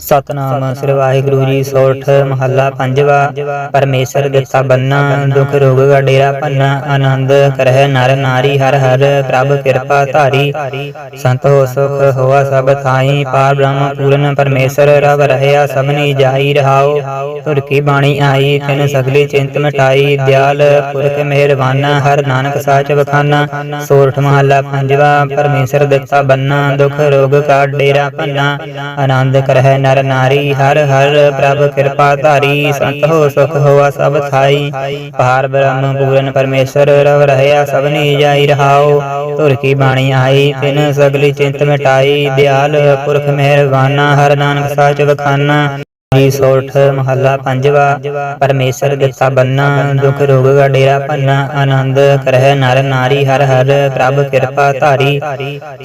ਸਤਨਾਮ ਸ੍ਰੀ ਵਾਹਿਗੁਰੂ ਜੀ ਸੋਠ, ਮਹੱਲਾ ਪੰਜਵਾ। ਪਰਮੇਸ਼ਰ ਦਿੱਤਾ ਬੰਨਾ, ਦੁਖ ਰੋਗ ਦਾ ਡੇਰਾ ਪੰਨਾ ਆਨੰਦ ਕਰਹਿ ਨਰ ਨਾਰੀ ਹਰ ਹਰ, ਪ੍ਰਭ ਕਿਰਪਾ ਧਾਰੀ। ਸੰਤ ਸੁਖ ਹੋਆ ਸਭ ਥਾਈ, ਪਾਰ ਬ੍ਰਹਮ ਪੂਰਨ ਪਰਮੇਸ਼ਰ, ਰਵ ਰਹਿਆ ਸਭਨੀ ਜਾਈ ਰਹਾਓ। ਤੁਰ ਕੀ ਬਾਣੀ ਆਈ, ਤਿਨ ਸਗਲੀ ਚਿੰਤ ਮਿਟਾਈ ਦਿਆਲ, ਪੁਰਖ ਮਿਹਰਬਾਨਾ, ਹਰ ਨਾਨਕ ਸਾਚ ਵਖਾਨਾ। ਸੋਠ, ਮਹੱਲਾ ਪੰਜਵਾ। ਪਰਮੇਸ਼ਰ ਦਿੱਤਾ ਬੰਨਾ, ਦੁਖ ਰੋਗ ਕਾ ਡੇਰਾ ਪੰਨਾ ਆਨੰਦ ਕਰਹਿ ਨਰ ਨਾਰੀ, ਹਰ ਹਰ ਪ੍ਰਭ ਕਿਰਪਾ ਧਾਰੀ, ਸੰਤ ਹੋ, ਸੁਖ ਹੋਆ ਸਭ ਥਾਈ ਪਾਰ ਬ੍ਰਹਮ ਪੂਰਨ ਪਰਮੇਸ਼ਰ, ਰਵ ਰਹਿਆ ਸਭਨੀ ਜਾਈ ਰਹਾਓ ਧੁਰ ਕੀ ਬਾਣੀ ਆਈ ਤਿਨ ਸਗਲੀ ਚਿੰਤ ਮਿਟਾਈ। ਦਿਆਲ ਪੁਰਖ ਮਿਹਰਬਾਨਾ, ਹਰ ਨਾਨਕ ਸਾਚ ਵਖਾਨਾ। ਜੀ, ਸੋਠ, ਮਹੱਲਾ ਪੰਜਵਾ, ਪਰਮੇਸ਼ਰ ਦਿੱਤਾ ਬੰਨਾ, ਦੁਖ, ਰੋਗ ਦਾ ਡੇਰਾ ਪੰਨਾ ਆਨੰਦ, ਕਰਹਿ, ਨਰ, ਨਾਰੀ, ਹਰ ਹਰ, ਪ੍ਰਭ, ਕਿਰਪਾ, ਧਾਰੀ।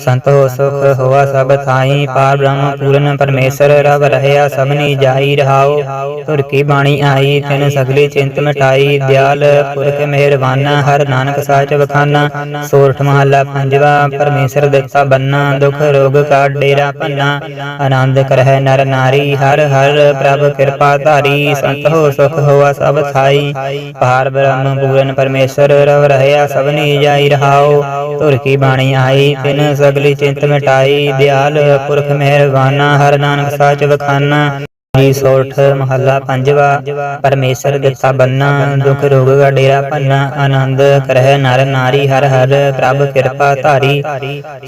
ਸੰਤ ਸੁਖ ਹੋਆ ਸਭ ਥਾਈ, ਪਾਰ ਬ੍ਰਹਮ, ਪੂਰਨ ਪਰਮੇਸ਼ਰ, ਰਵ ਰਹਿਆ ਸਭਨੀ ਜਾਈ ਰਹਾਓ। ਧੁਰ ਕੀ ਬਾਣੀ ਆਈ, ਤਿਨ ਸਗਲੀ ਚਿੰਤ ਮਿਟਾਈ। ਦਿਆਲ, ਪੁਰਖ ਮਿਹਰਬਾਨਾ, ਹਰ ਨਾਨਕ ਸਾਚ ਵਖਾਨਾ। ਸੋਰਠ ਮਹੱਲਾ ਪੰਜਵਾ, ਪਰਮੇਸ਼ਰ ਦਿੱਤਾ ਬੰਨਾ, ਦੁਖ, ਰੋਗ ਕਾ ਡੇਰਾ ਭੰਨਾ। ਆਨੰਦ, ਕਰਹਿ, ਨਰ, ਨਾਰੀ, ਹਰ ਹਰ ਪ੍ਰਭ, ਕਿਰਪਾ ਧਾਰੀ, ਸੰਤ ਹੋ, ਸੁਖ ਹੋਆ ਸਭ ਥਾਈ। ਭਾਰ ਬ੍ਰਹਮ ਪੂਰਨ ਪਰਮੇਸ਼ਰ, ਰਵ ਰਹਿਆ ਸਭਨੀ ਜਾਈ ਰਹਾਓ ਧੁਰ ਕੀ ਬਾਣੀ ਆਈ ਤਿਨ ਸਗਲੀ ਚਿੰਤ ਮਿਟਾਈ। ਦਿਆਲ ਪੁਰਖ ਮਿਹਰਬਾਨਾ, ਹਰ ਨਾਨਕ ਸਾਚ ਵਖਾਨਾ। ਜੀ ਸੋਠ ਮਹੱਲਾ ਪੰਜਵਾ, ਪਰਮੇਸ਼ਰ ਦਿੱਤਾ ਬੰਨਾ, ਦੁਖ ਰੋਗ ਦਾ ਡੇਰਾ ਪੰਨਾ ਆਨੰਦ ਕਰਹਿ ਨਰ ਨਾਰੀ ਹਰ ਹਰ, ਪ੍ਰਭ ਕਿਰਪਾ ਧਾਰੀ।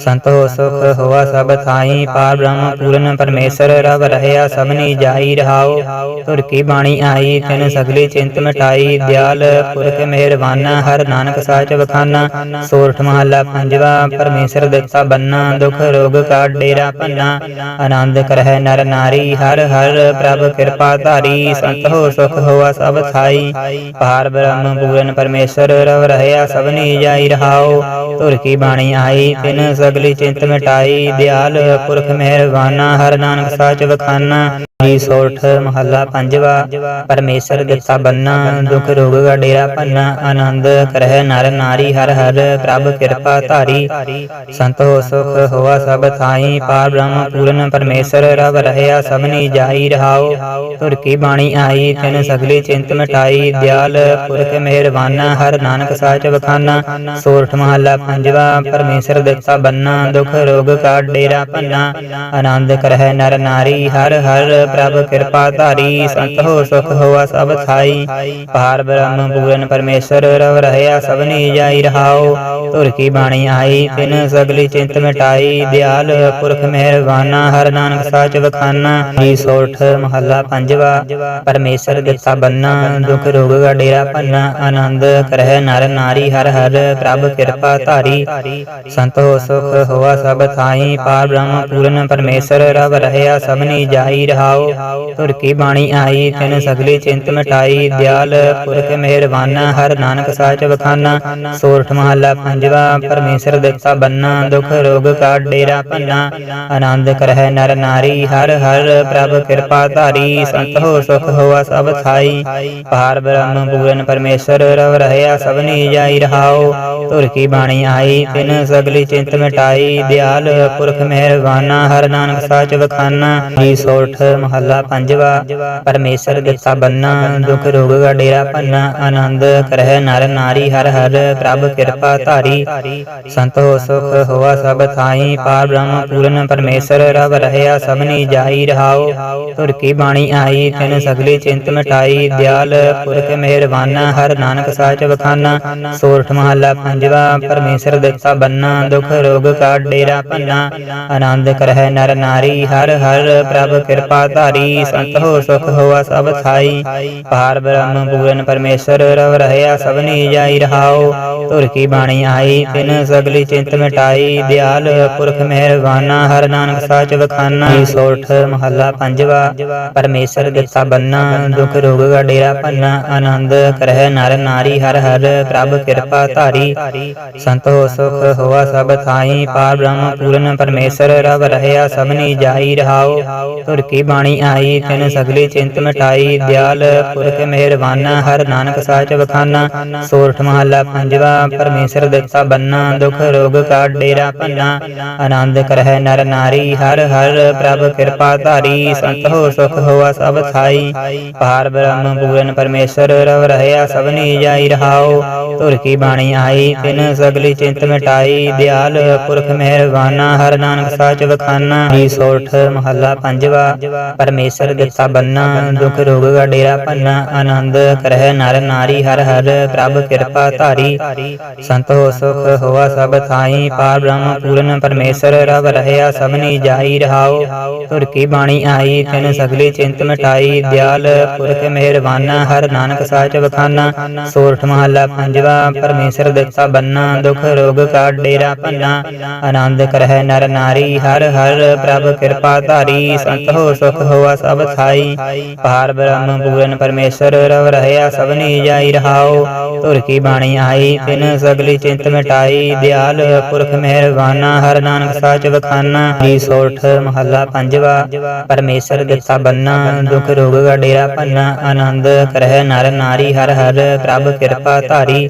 ਸੰਤ ਸੁਖ ਹੋਆ ਸਭ ਥਾਈ, ਪਾਰ ਬ੍ਰਹਮ ਪੂਰਨ ਪਰਮੇਸ਼ਰ, ਰਵ ਰਹਿਆ ਸਭਨੀ ਜਾਈ ਰਹਾਓ। ਧੁਰ ਕੀ ਬਾਣੀ ਆਈ, ਤਿਨ ਸਗਲੀ ਚਿੰਤ ਮਿਟਾਈ। ਦਿਆਲ ਪੁਰਖ ਮਿਹਰਬਾਨਾ, ਹਰ ਨਾਨਕ ਸਾਚ ਵਖਾਨਾ। ਸੋਰਠ ਮਹੱਲਾ ਪੰਜਵਾ, ਪਰਮੇਸ਼ਰ ਦਿੱਤਾ ਬੰਨਾ, ਦੁਖ ਰੋਗ ਕਾ ਡੇਰਾ ਭੰਨਾ। ਆਨੰਦ ਕਰਹਿ ਨਰ ਨਾਰੀ, ਹਰ ਹਰ ਪ੍ਰਭ, ਕਿਰਪਾ ਧਾਰੀ, ਸੰਤ ਹੋ, ਸੁਖ ਹੋਆ ਸਭ ਥਾਈ ਪਾਰ ਬ੍ਰਹਮ, ਪੂਰਨ ਪਰਮੇਸ਼ਰ, ਰਵ ਰਹਿਆ ਸਭਨੀ ਜਾਈ ਰਹਾਓ। ਧੁਰ ਕੀ ਬਾਣੀ ਆਈ ਤਿਨ ਸਗਲੀ ਚਿੰਤ ਮਿਟਾਈ। ਦਿਆਲ, ਪੁਰਖ ਮਿਹਰਬਾਨਾ, ਹਰ ਨਾਨਕ ਸਾਚ ਵਖਾਨਾ। ਜੀ ਸੋਠ, ਮਹੱਲਾ ਪੰਜਵਾ, ਪਰਮੇਸ਼ਰ ਦਿੱਤਾ ਬੰਨਾ। ਦੁਖ ਰੋਗ ਦਾ ਡੇਰਾ ਪੰਨਾ ਆਨੰਦ ਕਰਹਿ ਨਰ ਨਾਰੀ ਹਰ ਹਰ। ਪ੍ਰਭ, ਕਿਰਪਾ ਧਾਰੀ। ਸੰਤ ਹੋ, ਸੁਖ ਹੋਆ ਸਭ ਥਾਈ। ਪਾਰ ਬ੍ਰਹਮ, ਪੂਰਨ ਪਰਮੇਸ਼ਰ, ਰਵ ਰਹਿਆ ਸਭਨੀ ਜਾਈ ਰਹਾ ਰਹਾਓ ਧੁਰ ਕੀ ਬਾਣੀ ਆਈ, ਤਿਨ ਸਗਲੀ ਚਿੰਤ ਮਿਟਾਈ ਦਿਆਲ, ਪੁਰਖ ਮਿਹਰਬਾਨਾ, ਹਰ ਨਾਨਕ ਸਾਚ ਵਖਾਨਾ, ਸੋਰਠ ਮਹੱਲਾ ਪੰਜਵਾ, ਪਰਮੇਸ਼ਰ ਦਿੱਤਾ ਬੰਨਾ, ਦੁਖ ਰੋਗ ਕਾ ਡੇਰਾ ਪੰਨਾ ਆਨੰਦ ਕਰਹਿ ਨਰ ਨਾਰੀ, ਹਰ ਹਰ ਪ੍ਰਭ ਕਿਰਪਾ ਧਾਰੀ, ਸੰਤ ਹੋ ਸੁਖ ਹੋਆ ਸਭ ਥਾਈ ਪਾਰ ਬ੍ਰਹਮ ਪੂਰਨ ਪਰਮੇਸ਼ਰ ਰਵ ਰਹਿਆ ਸਭਨੀ ਜਾਈ ਰਹਾਓ ਧੁਰ ਕੀ ਬਾਣੀ ਆਈ, ਤਿਨ ਸਗਲੀ ਚਿੰਤ ਮਿਟਾਈ ਦਿਆਲ, ਪੁਰਖ ਮਿਹਰਬਾਨਾ, ਹਰ ਨਾਨਕ ਸਾਚ ਵਖਾਨਾ ਜੀ ਸੋਠ ਮਹੱਲਾ ਪੰਜਵਾ, ਪਰਮੇਸ਼ਰ ਦਿੱਤਾ ਬੰਨਾ, ਦੁਖ ਰੋਗ ਦਾ ਡੇਰਾ ਪੰਨਾ ਆਨੰਦ ਕਰਹਿ ਨਰ ਨਾਰੀ ਹਰ ਹਰ, ਪ੍ਰਭ ਕਿਰਪਾ ਧਾਰੀ। ਸੰਤ ਸੁਖ ਹੋਆ ਸਭ ਥਾਈ, ਪਾਰ ਬ੍ਰਹਮ ਪੂਰਨ ਪਰਮੇਸ਼ਰ, ਰਵ ਰਹਿਆ ਸਭਨੀ ਜਾਈ ਰਹਾਓ। ਧੁਰ ਕੀ ਬਾਣੀ ਆਈ, ਤਿਨ ਸਗਲੀ ਚਿੰਤ ਮਿਟਾਈ। ਦਿਆਲ ਪੁਰਖ ਮਿਹਰਬਾਨਾ, ਹਰ ਨਾਨਕ ਸਾਚ ਵਖਾਨਾ। ਸੋਰਠ ਮਹੱਲਾ ਪੰਜਵਾ, ਪਰਮੇਸ਼ਰ ਦਿੱਤਾ ਬੰਨਾ, ਦੁਖ ਰੋਗ ਕਾ ਡੇਰਾ ਭੰਨਾ। ਆਨੰਦ ਕਰਹਿ ਨਰ ਨਾਰੀ, ਹਰ ਹਰ, ਪ੍ਰਭ ਕਿਰਪਾ ਧਾਰੀ ਸੰਤ ਹੋ ਸੁਖ ਹੋਆ ਸਭ ਥਾਈ। ਪਾਰ ਬ੍ਰਹਮ ਪੂਰਨ ਪਰਮੇਸ਼ਰ ਰਵ ਰਹਿਆ ਸਭਨੀ ਜਾਈ ਰਹਾਓ ਧੁਰ ਕੀ ਬਾਣੀ ਆਈ ਤਿਨ ਸਗਲੀ ਚਿੰਤ ਮਿਟਾਈ। ਦਿਆਲ ਪੁਰਖ ਮਿਹਰਬਾਨਾ, ਹਰ ਨਾਨਕ ਸਾਚ ਵਖਾਨਾ। ਜੀ ਸੋਠ ਮਹੱਲਾ ਪੰਜਵਾ, ਪਰਮੇਸ਼ਰ ਦਿੱਤਾ ਬੰਨਾ। ਦੁਖ ਰੋਗ ਦਾ ਡੇਰਾ ਪੰਨਾ ਆਨੰਦ ਕਰਹਿ ਨਰ ਨਾਰੀ ਹਰ ਹਰ, ਪ੍ਰਭ ਕਿਰਪਾ ਧਾਰੀ। ਸੰਤ ਹੋ ਸੁਖ ਹੋਆ ਸਭ ਥਾਈ, ਪਾਰ ਬ੍ਰਹਮ ਪੂਰਨ ਪਰਮੇਸ਼ਰ ਰਵ ਰਹਿਆ ਸਭਨੀ ਜਾਈ ਰਹਾਓ ਧੁਰ ਕੀ ਬਾਣੀ ਆਈ, ਤਿਨ ਸਗਲੀ ਚਿੰਤ ਮਿਟਾਈ, ਦਿਆਲ ਪੁਰਖ ਮਿਹਰਬਾਨਾ, ਹਰ ਨਾਨਕ ਸਾਚ ਵਖਾਨਾ। ਸੋਰਠ ਮਹੱਲਾ ਪੰਜਵਾ, ਪਰਮੇਸ਼ਰ ਦਿੱਤਾ ਬੰਨਾ, ਦੁਖ ਰੋਗ ਕਾ ਡੇਰਾ ਪੰਨਾ ਆਨੰਦ ਕਰਹਿ ਨਰ ਨਾਰੀ, ਹਰ ਹਰ ਪ੍ਰਭ ਕਿਰਪਾ ਧਾਰੀ, ਸੰਤ ਹੋ ਸੁਖ ਹੋਆ ਸਭ ਥਾਈ ਪਾਰ ਬ੍ਰਹਮ ਪੂਰਨ ਪਰਮੇਸ਼ਰ, ਰਵ ਰਹਿਆ ਸਭਨੀ ਜਾਈ ਰਹਾਓ ਧੁਰ ਕੀ ਬਾਣੀ ਆਈ, ਤਿਨ ਸਗਲੀ ਚਿੰਤ ਮਿਟਾਈ, ਦਿਆਲ ਪੁਰਖ ਮਿਹਰਬਾਨਾ, ਹਰ ਨਾਨਕ ਸਾਚ ਵਖਾਨਾ। ਜੀ ਸੋਠ ਮਹੱਲਾ ਪੰਜਵਾ ਪਰਮੇਸ਼ਰ ਦਿੱਤਾ ਬੰਨਾ ਦੁਖ ਰੋਗ ਕਾ ਡੇਰਾ ਪੰਨਾ ਆਨੰਦ ਕਰਹਿ ਨਰ ਨਾਰੀ ਹਰ ਹਰ ਪ੍ਰਭ ਕਿਰਪਾ ਧਾਰੀ। ਸੰਤੋ ਸੁਖ ਹੋਆ ਸਭ ਥਾਈ ਪਾਰ ਬ੍ਰਹਮ ਪੂਰਨ ਪਰਮੇਸ਼ਰ ਰਵ ਰਹਿਆ ਸਭਨੀ ਜਾਈ ਰਹਾਉ ਤੁਰ ਕੀ ਬਾਣੀ ਆਈ ਤਿਨ ਸਗਲੀ ਚਿੰਤ ਮਿਟਾਈ ਦਿਆਲ ਪੁਰਖ ਮਿਹਰਬਾਨਾ ਹਰ ਨਾਨਕ ਸਾਚ ਬਖਾਨਾ ਸੋਰਠ ਮਹੱਲਾ ਪੰਜਵਾ ਪਰਮੇਸ਼ਰ ਦਿੱਤਾ ਬੰਨਾ ਦੁਖ ਰੋਗ ਕਾ ਡੇਰਾ ਪੰਨਾ ਆਨੰਦ ਕਰਹਿ ਨਰ ਨਾਰੀ ਹਰ ਹਰ ਪ੍ਰਭ ਕਿਰਪਾ ਧਾਰੀ। ਸੰਤ ਹੋ ਸੁਖ ਹੋਆ ਸਭ ਥਾਈ। ਪਾਰ ਬ੍ਰਹਮ ਪੂਰਨ ਪਰਮੇਸ਼ਰ ਰਵ ਰਹਿਆ ਸਭਨੀ ਜਾਈ ਰਹਾਉ ਤੁਰ ਕੀ ਬਾਣੀ ਆਈ ਤਿਨ ਸਗਲੀ ਚਿੰਤ ਮਿਟਾਈ। ਦਿਆਲ ਪੁਰਖ ਮਿਹਰਬਾਨਾ, ਹਰ ਨਾਨਕ ਸਾਚ ਬਖਾਨਾ ਜੀ ਸੋਠ ਮਹੱਲਾ ਪੰਜਵਾ, ਪਰਮੇਸ਼ਰ ਦਿੱਤਾ ਬੰਨਾ। ਦੁਖ ਰੋਗ ਕਾ ਡੇਰਾ ਪੰਨਾ ਆਨੰਦ ਕਰਹਿ ਨਰ ਨਾਰੀ, ਹਰ ਹਰ ਪ੍ਰਭ ਕਿਰਪਾ ਧਾਰੀ। ਸੰਤੋ ਸੁਖ ਹੋਆ ਸਭ ਥਾਈ। ਪਾਰ ਬ੍ਰਹਮ ਪੂਰਨ ਪਰਮੇਸ਼ਰ ਰਵ ਰਹਿਆ ਸਭਨੀ ਜਾਈ ਰਹਾਓ। ਤੁਰ ਕੀ ਬਾਣੀ ਆਈ ਤਿਨ ਸਗਲੀ ਚਿੰਤ ਮਿਟਾਈ, ਦਿਆਲ, ਪੁਰਖ ਮਿਹਰਬਾਨਾ, ਹਰ ਨਾਨਕ ਸਾਚ ਬਖਾਨਾ ਸੋਰਠ ਮਹੱਲਾ ਪੰਜਵਾ, ਪਰਮੇਸ਼ਰ ਦਿੱਤਾ ਬੰਨਾ, ਦੁਖ ਰੋਗ ਕਾ ਡੇਰਾ ਪੰਨਾ ਆਨੰਦ ਕਰਹਿ ਨਰ ਨਾਰੀ, ਹਰ ਹਰ ਪ੍ਰਭ ਕਿਰਪਾ ਧਾਰੀ। ਸੰਤ ਹੋ, ਸੁਖ ਹੋਆ ਸਭ ਥਾਈ। ਪਾਰ ਬ੍ਰਹਮ ਪੂਰਨ ਪਰਮੇਸ਼ਰ, ਰਵ ਰਹਿਆ ਸਭਨੀ ਜਾਈ ਰਹਾਓ। ਤੁਰ ਕੀ ਬਾਣੀ ਆਈ ਤਿਨ ਸਗਲੀ ਚਿੰਤ ਮਿਟਾਈ। ਦਿਆਲ, ਪੁਰਖ ਮਿਹਰਬਾਨਾ, ਹਰ ਨਾਨਕ ਸਾਚ ਬਖਾਨਾ ਜੀ ਸੋਠ ਮਹੱਲਾ ਪੰਜਵਾ, ਪਰਮੇਸ਼ਰ ਦਿੱਤਾ ਬੰਨਾ ਦੁਖ ਰੋਗ ਕਾ ਡੇਰਾ ਪੰਨਾ ਆਨੰਦ ਕਰਹਿ ਨਰ ਨਾਰੀ ਹਰ ਹਰ, ਪ੍ਰਭ ਕਿਰਪਾ ਧਾਰੀ।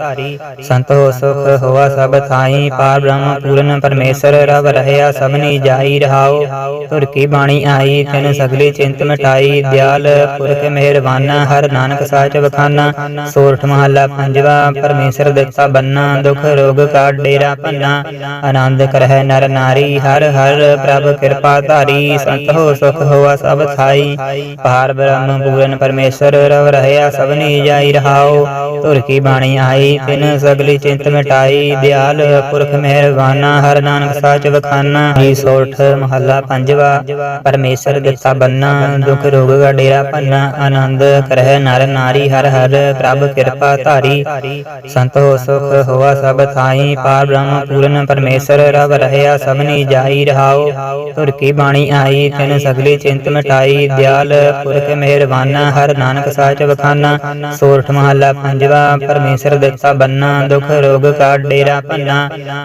ਸੰਤ ਸੁਖ ਹੋਆ ਸਭ ਥਾਈ, ਪਾਰ ਬ੍ਰਹਮ ਪੂਰਨ ਪਰਮੇਸ਼ਰ, ਰਵ ਰਹਿਆ ਸਭਨੀ ਜਾਈ ਰਹਾਉ ਤੁਰ ਕੀ ਬਾਣੀ ਆਈ, ਤਿਨ ਸਗਲੀ ਚਿੰਤ ਮਿਟਾਈ ਦਿਆਲ, ਪੁਰਖ ਮਿਹਰਬਾਨਾ, ਹਰ ਨਾਨਕ ਸਾਚ ਬਖਾਨਾ ਸੋਰਠ ਮਹੱਲਾ ਪੰਜਵਾ, ਪਰਮੇਸ਼ਰ ਦਿੱਤਾ ਬੰਨਾ, ਦੁਖ ਰੋਗ ਕਾ ਡੇਰਾ ਪੰਨਾ ਆਨੰਦ ਕਰਹਿ ਨਰ ਨਾਰੀ, ਹਰ ਹਰ, ਪ੍ਰਭ ਕਿਰਪਾ ਧਾਰੀ। ਸੰਤ ਹੋ ਸੁਖ ਹੋਆ ਸਭ ਥਾਈ। ਪਾਰ ਬ੍ਰਹਮ ਪੂਰਨ ਪਰਮੇਸ਼ਰ ਰਵ ਰਹਿਆ ਸਭਨੀ ਜਾਈ ਰਹਾਉ ਤੁਰ ਕੀ ਬਾਣੀ ਆਈ, ਤਿਨ ਸਗਲੀ ਚਿੰਤ ਮਿਟਾਈ। ਦਿਆਲ ਪੁਰਖ ਮਿਹਰਬਾਨਾ, ਹਰ ਨਾਨਕ ਸਾਚ ਵਖਾਨਾ। ਜੀ ਸੋਠ ਮਹੱਲਾ ਪੰਜਵਾ, ਪਰਮੇਸ਼ਰ ਦਿੱਤਾ ਬੰਨਾ। ਦੁਖ ਰੋਗ ਕਾ ਡੇਰਾ ਪੰਨਾ ਆਨੰਦ ਕਰਹਿ ਨਰ ਨਾਰੀ, ਹਰ ਹਰ ਪ੍ਰਭ ਕਿਰਪਾ ਧਾਰੀ। ਸੰਤੋ ਸੁਖ ਹੋਆ ਸਭ ਥਾਈ। ਪਾਰ ਬ੍ਰਹਮ ਪੂਰਨ ਪਰਮੇਸ਼ਰ ਰਵ ਰਹਿਆ ਸਭਨੀ ਜਾਈ ਰਹਾਓ। ਤੁਰ ਕੀ ਬਾਣੀ ਆਈ, ਤਿਨ ਸਗਲੀ ਚਿੰਤ ਮਿਟਾਈ। ਦਿਆਲ ਪੁਰਖ ਮਿਹਰਬਾਨਾ, ਹਰ ਨਾਨਕ ਸਾਚ ਬਖਾਨਾ ਸੋਰਠ ਮਹੱਲਾ ਪੰਜਵਾ, ਪਰਮੇਸ਼ਰ ਦਿੱਤਾ ਬੰਨਾ, ਦੁਖ ਰੋਗ ਕਾ ਡੇਰਾ ਪੰਨਾ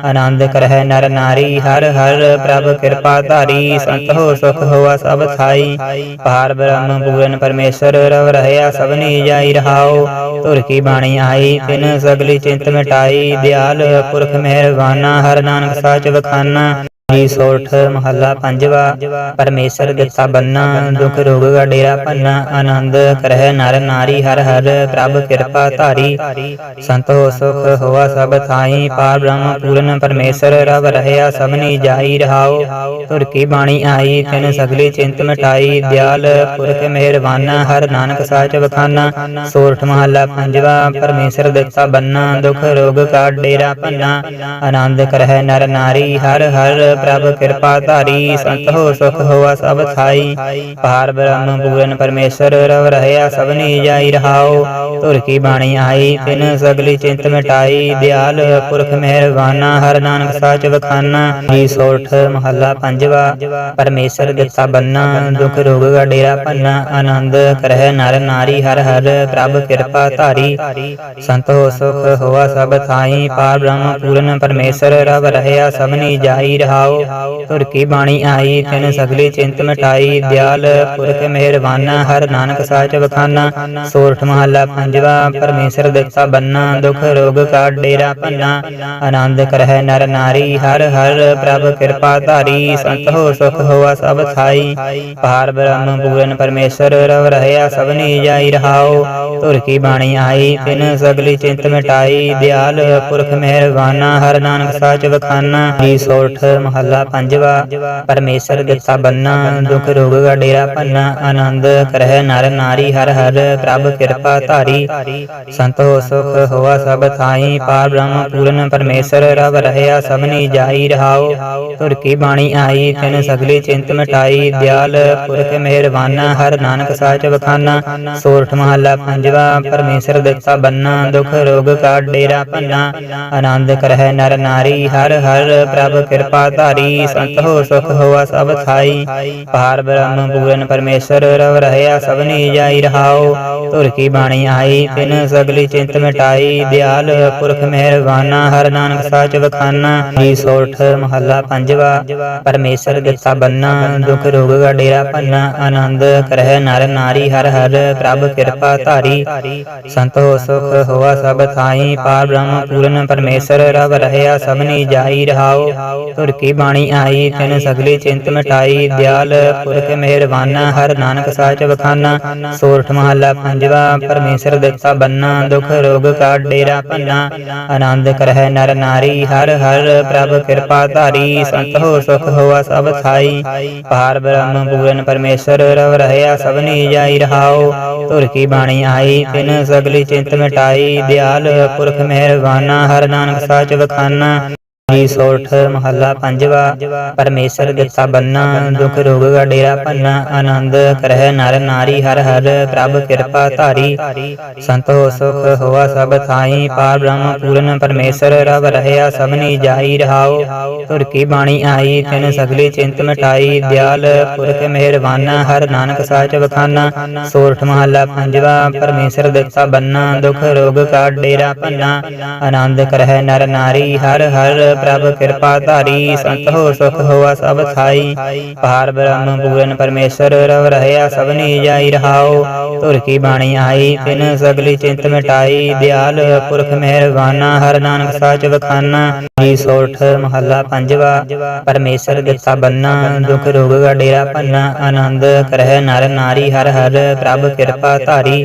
ਆਨੰਦ ਕਰਹਿ ਨਰ ਨਾਰੀ, ਹਰ ਹਰ ਪ੍ਰਭ ਕਿਰਪਾ ਧਾਰੀ। ਸੰਤ ਹੋ ਸੁਖ ਹੋਆ ਸਭ ਥਾਈ ਪਾਰ ਬ੍ਰਹਮ ਪੂਰਨ ਪਰਮੇਸ਼ਰ, ਰਵ ਰਹਿਆ ਸਭਨੀ ਜਾਈ ਰਹਾਉ। ਤੁਰ ਕੀ ਬਾਣੀ ਆਈ ਤਿਨ ਸਗਲੀ ਚਿੰਤ ਮਿਟਾਈ। ਦਿਆਲ ਪੁਰਖ ਮਿਹਰਬਾਨਾ, ਹਰ ਨਾਨਕ ਸਾਚ ਬਖਾਨਾ ਜੀ ਸੋਠ ਮਹੱਲਾ ਪੰਜਵਾ, ਪਰਮੇਸ਼ਰ ਦਿੱਤਾ ਬੰਨਾ, ਦੁਖ ਰੋਗ ਕਾ ਡੇਰਾ ਪੰਨਾ ਆਨੰਦ ਕਰਹਿ ਨਰ ਨਾਰੀ ਹਰ ਹਰ, ਪ੍ਰਭ ਕਿਰਪਾ ਧਾਰੀ। ਸੰਤ ਸੁਖ ਹੋਆ ਸਭ ਥਾਈ, ਪਾਰ ਬ੍ਰਹਮ ਪੂਰਨ ਪਰਮੇਸ਼ਰ, ਰਵ ਰਹਿਆ ਸਭਨੀ ਜਾਈ ਰਹਾਉ ਤੁਰ ਕੀ ਬਾਣੀ ਆਈ, ਤਿਨ ਸਗਲੀ ਚਿੰਤ ਮਿਟਾਈ। ਦਿਆਲ ਪੁਰਖ ਮਿਹਰਬਾਨਾ, ਹਰ ਨਾਨਕ ਸਾਚ ਬਖਾਨਾ ਸੋਠ ਮਹੱਲਾ ਪੰਜਵਾ, ਪਰਮੇਸ਼ਰ ਦਿੱਤਾ ਬੰਨਾ, ਦੁਖ ਰੋਗ ਕਾ ਡੇਰਾ ਭੰਨਾ। ਆਨੰਦ ਕਰਹਿ ਨਰ ਨਾਰੀ, ਹਰ ਹਰ ਪ੍ਰਭ ਕਿਰਪਾ ਧਾਰੀ, ਸੰਤ ਹੋ ਸੁਖ ਹੋਆ ਸਭ ਥਾਈ। ਪਾਰ ਬ੍ਰਹਮ ਪੂਰਨ ਪਰਮੇਸ਼ਰ, ਰਵ ਰਹਿਆ ਸਭਨੀ ਜਾਈ ਰਹਾਉ। ਤੁਰ ਕੀ ਬਾਣੀ ਆਈ ਤਿਨ ਸਗਲੀ ਚਿੰਤ ਮਿਟਾਈ। ਦਿਆਲ ਪੁਰਖ ਮਿਹਰਬਾਨਾ, ਹਰ ਨਾਨਕ ਸਾਚ ਬਖਾਨਾ ਜੀ ਸੋਠ ਮਹੱਲਾ ਪੰਜਵਾ, ਪਰਮੇਸ਼ਰ ਦਿੱਤਾ ਬੰਨਾ। ਦੁਖ ਰੋਗ ਕਾ ਡੇਰਾ ਪੰਨਾ ਆਨੰਦ ਕਰਹਿ ਨਰ ਨਾਰੀ ਹਰ ਹਰ, ਪ੍ਰਭ ਕਿਰਪਾ ਧਾਰੀ। ਸੰਤ ਹੋ ਸੁਖ ਹੋਆ ਸਭ ਥਾਈ। ਪਾਰ ਬ੍ਰਹਮ ਪੂਰਨ ਪਰਮੇਸ਼ਰ, ਰਵ ਰਹਿਆ ਸਭਨੀ ਜਾਈ ਰਹਾ ਤੁਰ ਕੀ ਬਾਣੀ ਆਈ, ਤਿਨ ਸਗਲੀ ਚਿੰਤ ਮਿਟਾਈ, ਦਿਆਲ ਪੁਰਖ ਮਿਹਰਬਾਨਾ, ਹਰ ਨਾਨਕ ਸਾਚ ਬਖਾਨਾ ਸੋਰਠ ਮਹੱਲਾ ਪੰਜਵਾ, ਪਰਮੇਸ਼ਰ ਦਿੱਤਾ ਬੰਨਾ, ਦੁਖ ਰੋਗ ਕਾ ਡੇਰਾ ਪੰਨਾ ਆਨੰਦ ਕਰਹਿ ਨਰ ਨਾਰੀ, ਹਰ ਹਰ ਪ੍ਰਭ ਕਿਰਪਾ ਧਾਰੀ। ਸੰਤ ਹੋ ਸੁਖ ਹੋਆ ਸਭ ਥਾਈ ਪਾਰ ਬ੍ਰਹਮ ਪੂਰਨ ਪਰਮੇਸ਼ਰ, ਰਵ ਰਹਿਆ ਸਭਨੀ ਜਾਈ ਰਹਾਉ ਤੁਰ ਕੀ ਬਾਣੀ ਆਈ, ਤਿਨ ਸਗਲੀ ਚਿੰਤ ਮਿਟਾਈ, ਦਿਆਲ ਪੁਰਖ ਮਿਹਰਬਾਨਾ, ਹਰ ਨਾਨਕ ਸਾਚ ਬਖਾਨਾ ਜੀ ਸੋਠ ਮਹੱਲਾ ਪੰਜਵਾ, ਪਰਮੇਸ਼ਰ ਦਿੱਤਾ ਬੰਨਾ, ਦੁਖ ਰੋਗ ਕਾ ਡੇਰਾ ਪੰਨਾ ਆਨੰਦ ਕਰਹਿ ਨਰ ਨਾਰੀ ਹਰ ਹਰ, ਪ੍ਰਭ ਕਿਰਪਾ ਧਾਰੀ। ਸੰਤ ਸੁਖ ਹੋਆ ਸਭ ਥਾਈ, ਪਾਰ ਬ੍ਰਹਮ ਪੂਰਨ ਪਰਮੇਸ਼ਰ, ਰਵ ਰਹਿਆ ਸਭਨੀ ਜਾਈ ਰਹਾਉ ਤੁਰ ਕੀ ਬਾਣੀ ਆਈ, ਤਿਨ ਸਗਲੀ ਚਿੰਤ ਮਿਟਾਈ। ਦਿਆਲ ਪੁਰਖ ਮਿਹਰਬਾਨਾ, ਹਰ ਨਾਨਕ ਸਾਚ ਬਖਾਨਾ ਸੋਰਠ ਮਹੱਲਾ ਪੰਜਵਾ, ਪਰਮੇਸ਼ਰ ਦਿੱਤਾ ਬੰਨਾ, ਦੁਖ ਰੋਗ ਕਾ ਡੇਰਾ ਪੰਨਾ ਆਨੰਦ ਕਰਹਿ ਨਰ ਨਾਰੀ, ਹਰ ਹਰ, ਪ੍ਰਭ ਕਿਰਪਾ ਧਾਰੀ ਸੰਤ ਹੋ ਸੁਖ ਹੋਆ ਸਭ ਥਾਈ। ਪਾਰ ਬ੍ਰਹਮ ਪੂਰਨ ਪਰਮੇਸ਼ਰ, ਰਵ ਰਹਿਆ ਸਭਨੀ ਜਾਈ ਰਹਾਓ। ਧੁਰ ਕੀ ਬਾਣੀ ਆਈ, ਤਿਨ ਸਗਲੀ ਚਿੰਤ ਮਿਟਾਈ। ਦਿਆਲ ਪੁਰਖ ਮਿਹਰਬਾਨਾ, ਹਰ ਨਾਨਕ ਸਾਚ ਵਖਾਨਾ। ਜੀ ਸੋਠ ਮਹੱਲਾ ਪੰਜਵਾ, ਪਰਮੇਸ਼ਰ ਦਿੱਤਾ ਬੰਨਾ। ਦੁਖ ਰੋਗ ਦਾ ਡੇਰਾ ਪੰਨਾ ਆਨੰਦ ਕਰਹਿ ਨਰ ਨਾਰੀ ਹਰ ਹਰ, ਪ੍ਰਭ ਕਿਰਪਾ ਧਾਰੀ। ਸੰਤ ਹੋ ਸੁਖ ਹੋਆ ਸਭ ਥਾਈ। ਪਾਰ ਬ੍ਰਹਮ ਪੂਰਨ ਪਰਮੇਸ਼ਰ, ਰਵ ਰਹਿਆ ਸਭਨੀ ਜਾਈ ਰਹਾਓ। ਤੁਰ ਕੀ ਬਾਣੀ ਆਈ, ਤਿਨ ਸਗਲੀ ਚਿੰਤ ਮਿਟਾਈ, ਦਿਆਲ, ਪੁਰਖ ਮਿਹਰਬਾਨਾ, ਹਰ ਨਾਨਕ ਸਾਚ ਵਖਾਨਾ, ਸੋਰਠ ਮਹੱਲਾ ਪੰਜਵਾ, ਪਰਮੇਸ਼ਰ ਦਿੱਤਾ ਬੰਨਾ, ਦੁਖ ਰੋਗ ਕਾ ਡੇਰਾ ਪੰਨਾ ਆਨੰਦ ਕਰਹਿ ਨਰ ਨਾਰੀ, ਹਰ ਹਰ ਪ੍ਰਭ ਕਿਰਪਾ ਧਾਰੀ, ਸੰਤ ਹੋ ਸੁਖ ਹੋਆ ਸਭ ਥਾਈ ਪਾਰ ਬ੍ਰਹਮ ਪੂਰਨ ਪਰਮੇਸ਼ਰ ਰਵ ਰਹਿਆ ਸਭਨੀ ਜਾਈ ਰਹਾਓ, ਧੁਰ ਕੀ ਬਾਣੀ ਆਈ, ਤਿਨ ਸਗਲੀ ਚਿੰਤ ਮਿਟਾਈ, ਦਿਆਲ, ਪੁਰਖ ਮਿਹਰਬਾਨਾ, ਹਰ ਨਾਨਕ ਸਾਚ ਵਖਾਨਾ। ਜੀ ਸੋਠ ਮਹੱਲਾ ਪੰਜਵਾ, ਪਰਮੇਸ਼ਰ ਦਿੱਤਾ ਬੰਨਾ, ਦੁਖ ਰੋਗ ਦਾ ਡੇਰਾ ਪੰਨਾ ਆਨੰਦ ਕਰਹਿ ਨਰ ਨਾਰੀ ਹਰ ਹਰ, ਪ੍ਰਭ ਕਿਰਪਾ ਧਾਰੀ। ਸੰਤ ਸੁਖ ਹੋਆ ਸਭ ਥਾਈ, ਪਾਰ ਬ੍ਰਹਮ ਪੂਰਨ ਪਰਮੇਸ਼ਰ, ਰਵ ਰਹਿਆ ਸਭਨੀ ਜਾਈ ਰਹਾਓ। ਧੁਰ ਕੀ ਬਾਣੀ ਆਈ, ਤਿਨ ਸਗਲੀ ਚਿੰਤ ਮਿਟਾਈ। ਦਿਆਲ ਪੁਰਖ ਮਿਹਰਬਾਨਾ, ਹਰ ਨਾਨਕ ਸਾਚ ਵਖਾਨਾ। ਸੋਠ ਮਹੱਲਾ ਪੰਜਵਾ, ਪਰਮੇਸ਼ਰ ਦਿੱਤਾ ਬੰਨਾ, ਦੁਖ ਰੋਗ ਕਾ ਡੇਰਾ ਪੰਨਾ ਆਨੰਦ ਕਰਹਿ ਨਰ ਨਾਰੀ ਹਰ ਹਰ ਪ੍ਰਭ ਕਿਰਪਾ ਧਾਰੀ, ਸੰਤ ਹੋ ਸੁਖ ਹੋਆ ਸਭ ਥਾਈ। ਪਾਰ ਬ੍ਰਹਮ ਪੂਰਨ ਪਰਮੇਸ਼ਰ, ਰਵ ਰਹਿਆ ਸਭਨੀ ਜਾਈ ਰਹਾਓ। ਧੁਰ ਕੀ ਬਾਣੀ ਆਈ ਤਿਨ ਸਗਲੀ ਚਿੰਤ ਮਿਟਾਈ। ਦਿਆਲ ਪੁਰਖ ਮਿਹਰਬਾਨਾ, ਹਰ ਨਾਨਕ ਸਾਚ ਵਖਾਨਾ। ਜੀ ਸੋਠ ਮਹੱਲਾ ਪੰਜਵਾ, ਪਰਮੇਸ਼ਰ ਦਿੱਤਾ ਬੰਨਾ। ਦੁਖ ਰੋਗ ਦਾ ਡੇਰਾ ਪੰਨਾ ਆਨੰਦ ਕਰਹਿ ਨਰ ਨਾਰੀ ਹਰ ਹਰ, ਪ੍ਰਭ ਕਿਰਪਾ ਧਾਰੀ।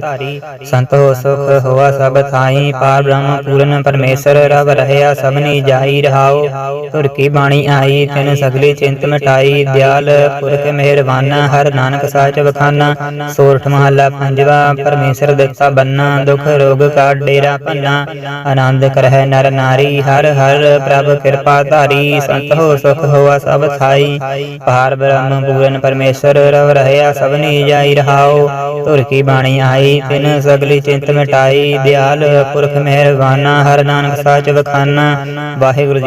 ਸੰਤ ਹੋ ਸੁਖ ਹੋਆ ਸਭ ਥਾਈ। ਪਾਰ ਬ੍ਰਹਮ ਪੂਰਨ ਪਰਮੇਸ਼ਰ, ਰਵ ਰਹਿਆ ਸਭਨੀ ਜਾਈ ਰਹਾ ਰਹਾਓ ਧੁਰ ਬਾਣੀ ਆਈ, ਤਿਨ ਸਗਲੀ ਚਿੰਤ ਮਿਟਾਈ, ਦਿਆਲ ਪੁਰਖ ਮਿਹਰਬਾਨਾ, ਹਰ ਨਾਨਕ ਸਾਚ ਵਖਾਨਾ, ਸੋਰਠ ਮਹੱਲਾ ਪੰਜਵਾ, ਪਰਮੇਸ਼ਰ ਦਿੱਤਾ ਬੰਨਾ, ਦੁਖ ਰੋਗ ਕਾ ਡੇਰਾ ਪੰਨਾ ਆਨੰਦ ਕਰਹਿ ਨਰ ਨਾਰੀ, ਹਰ ਹਰ ਪ੍ਰਭ ਕਿਰਪਾ ਧਾਰੀ, ਸੰਤ ਹੋ ਸੁਖ ਹੋਆ ਸਭ ਥਾਈ ਪਾਰ ਬ੍ਰਹਮ ਪੂਰਨ ਪਰਮੇਸ਼ਰ ਰਵ ਰਹਿਆ ਸਭਨੀ ਜਾਈ ਰਹਾਓ ਧੁਰ ਕੀ ਬਾਣੀ ਆਈ, ਤਿਨ ਸਗਲੀ ਚਿੰਤ ਮਿਟਾਈ, ਦਿਆਲ ਪੁਰਖ ਮਿਹਰਬਾਨਾ, ਹਰ ਨਾਨਕ ਸਾਚ ਵਖਾਨਾ, ਵਾਹਿਗੁਰੂ